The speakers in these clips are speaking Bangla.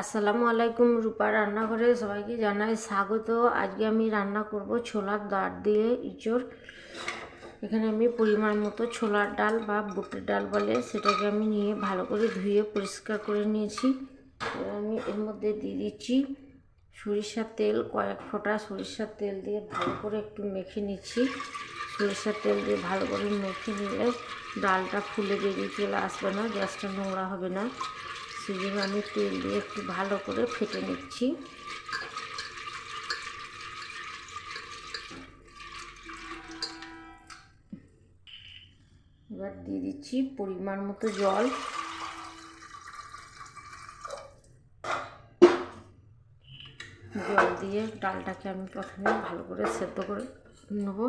আসসালামু আলাইকুম রূপা রান্নাঘরে সবাইকে জানাই স্বাগত। আজকে আমি রান্না করব ছোলার ডাল দিয়ে ইঁচড়। এখানে আমি পরিমাণ মতো ছোলার ডাল বা বুটের ডাল বলে সেটাকে আমি নিয়ে ভালো করে ধুয়ে পরিষ্কার করে নিয়েছি। আমি এর মধ্যে দিয়ে দিচ্ছি সরিষার তেল, কয়েক ফোঁটা সরিষার তেল দিয়ে ভালো করে একটু মেখে নিচ্ছি। সরিষার তেল দিয়ে ভালো করে মেখে নিলে ডালটা ফুলে বেরিয়ে চলে আসবে না, গ্যাসটা নোংরা হবে না। জন্য আমি তেল দিয়ে একটু ভালো করে ফেটে নিচ্ছি। এবার দিয়ে দিচ্ছি পরিমাণ মতো জল। জল দিয়ে ডালটাকে আমি প্রথমে ভালো করে সেদ্ধ করে নেব।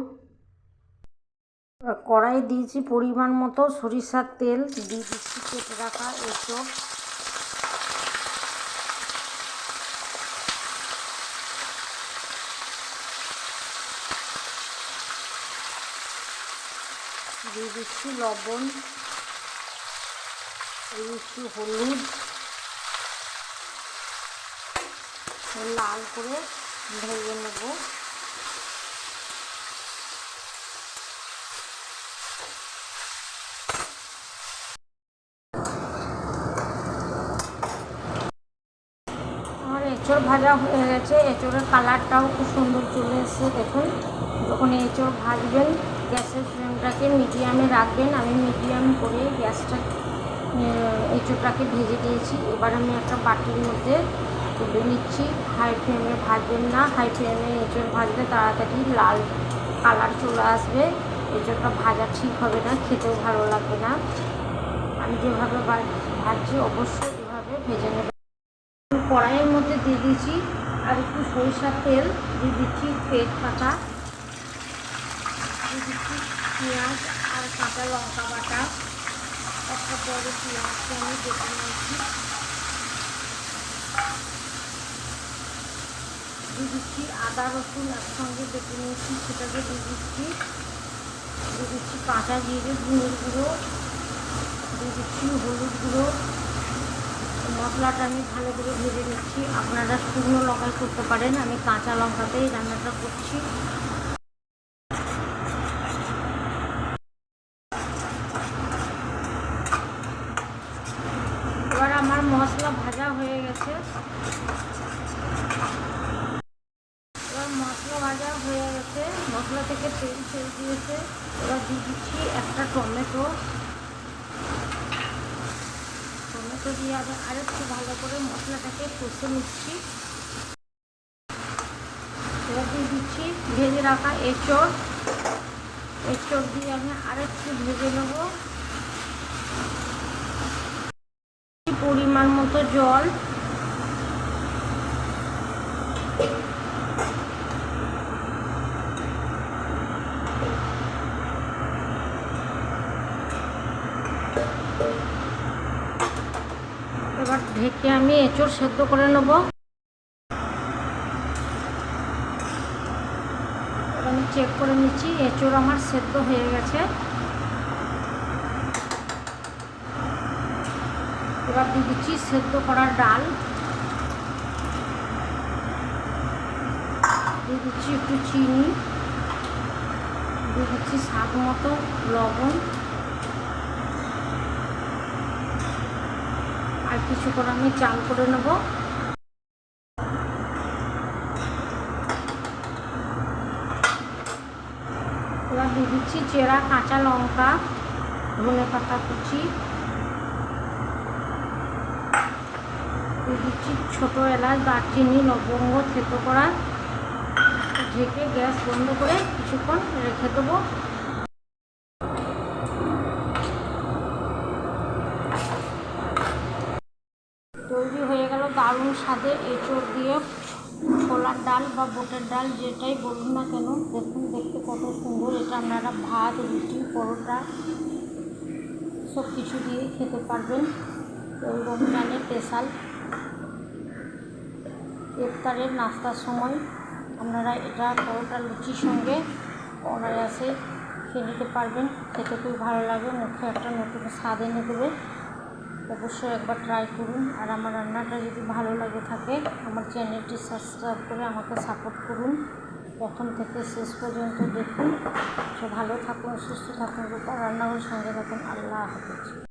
কড়াই দিয়েছি পরিমাণ মতো সরিষার তেল, দিয়ে দিচ্ছি কেটে রাখা এসব দিয়ে দিচ্ছি লবণ দিয়ে দিচ্ছি হলুদ লাল করে ভেজে নেব আমার এঁচড় ভাজা হয়ে গেছে। এঁচড়ের কালারটাও খুব সুন্দর চলে এসেছে, দেখুন। যখন এঁচড় ভাজবেন, গ্যাসের ফ্লেমটাকে মিডিয়ামে রাখবেন। আমি মিডিয়াম করে গ্যাসটা এঁচড়টাকে ভেজে দিয়েছি এবার আমি একটা বাটির মধ্যে তুলে নিচ্ছি। হাই ফ্লেমে ভাজবেন না। হাই ফ্লেমে এঁচড় ভাজলে তাড়াতাড়ি লাল কালার চলে আসবে। এঁচড়টা ভাজা ঠিক হবে না, খেতেও ভালো লাগবে না। আমি যেভাবে ভাজছি, অবশ্যই এভাবে ভেজে নেব। কড়াইয়ের মধ্যে দিয়ে দিয়েছি আর একটু সরিষার তেল, দিয়ে দিচ্ছি তেজপাতা, দিয়ে দিচ্ছি পেঁয়াজ আর কাঁচা লঙ্কা বাটা, একটা বড় পেঁয়াজকে আমি কেটে নিয়েছি। দিয়ে দিচ্ছি আদা রসুন একসঙ্গে বেটে নিয়েছি, সেটাকে দিয়ে দিচ্ছি। দিয়ে দিচ্ছি কাঁচা জিরে গুঁড়োর গুঁড়ো, দিয়ে দিচ্ছি হলুদ গুঁড়ো। মশলাটা আমি ভালো করে ভেজে নিচ্ছি। আপনারা শুকনো লঙ্কায় করতে পারেন। আমি কাঁচা লঙ্কাতেই রান্নাটা করছি। এবার আমার মশলা ভাজা হয়ে গেছে। এবার মশলা ভাজা হয়ে গেছে। মশলা থেকে তেল ছেড়ে দিয়েছে। এবার দিয়ে দিচ্ছি একটা টমেটো। টমেটো দিয়ে আবার আরেকটু ভালো করে মশলাটাকে কষে নিচ্ছি। দিয়ে দিচ্ছি ভেজে রাখা এঁচড়। এঁচড় দিয়ে আমি আরেকটু ভেজে নেব। পরিমাণ মতো জল। এবার ঢেকে আমি এঁচড় সেদ্ধ করে নেব। আমি চেক করে নিচ্ছি, এঁচড় আমার সেদ্ধ হয়ে গেছে। এবার দিয়ে দিচ্ছি সেদ্ধ করা ডাল। দিয়ে দিচ্ছি একটু চিনি। দিয়ে দিচ্ছি স্বাদ মতো লবণ। আর কিছু করে আমি চাল করে নেব। এবার দিয়ে দিচ্ছি চেরা, কাঁচা লঙ্কা, ধনে পাতা কুচি। দিয়ে দিচ্ছি ছোটো এলাচ, দারচিনি, লবঙ্গ, থেতো করা। ঢেকে গ্যাস বন্ধ করে কিছুক্ষণ রেখে দেবো। স্বাদে এঁচড় দিয়ে ছোলার ডাল বা বোটের ডাল যেটাই বলুন না কেন, দেখুন, দেখতে কত সুন্দর। এটা আপনারা ভাত, রুটি, পরোটা সব কিছু দিয়ে খেতে পারবেন। ওই রমজানের স্পেশাল ইফতারের নাস্তার সময় আপনারা এটা পরোটা লুচির সঙ্গে অবশ্যই একবার ট্রাই করুন। আর আমার রান্নাটা যদি ভালো লাগে থাকে, আমার চ্যানেলটি সাবস্ক্রাইব করে আমাকে সাপোর্ট করুন। প্রথম থেকে শেষ পর্যন্ত দেখুন। সে ভালো থাকুন, সুস্থ থাকুন, রূপা রান্নাঘর সঙ্গে থাকুন। আল্লাহ হাফিজ।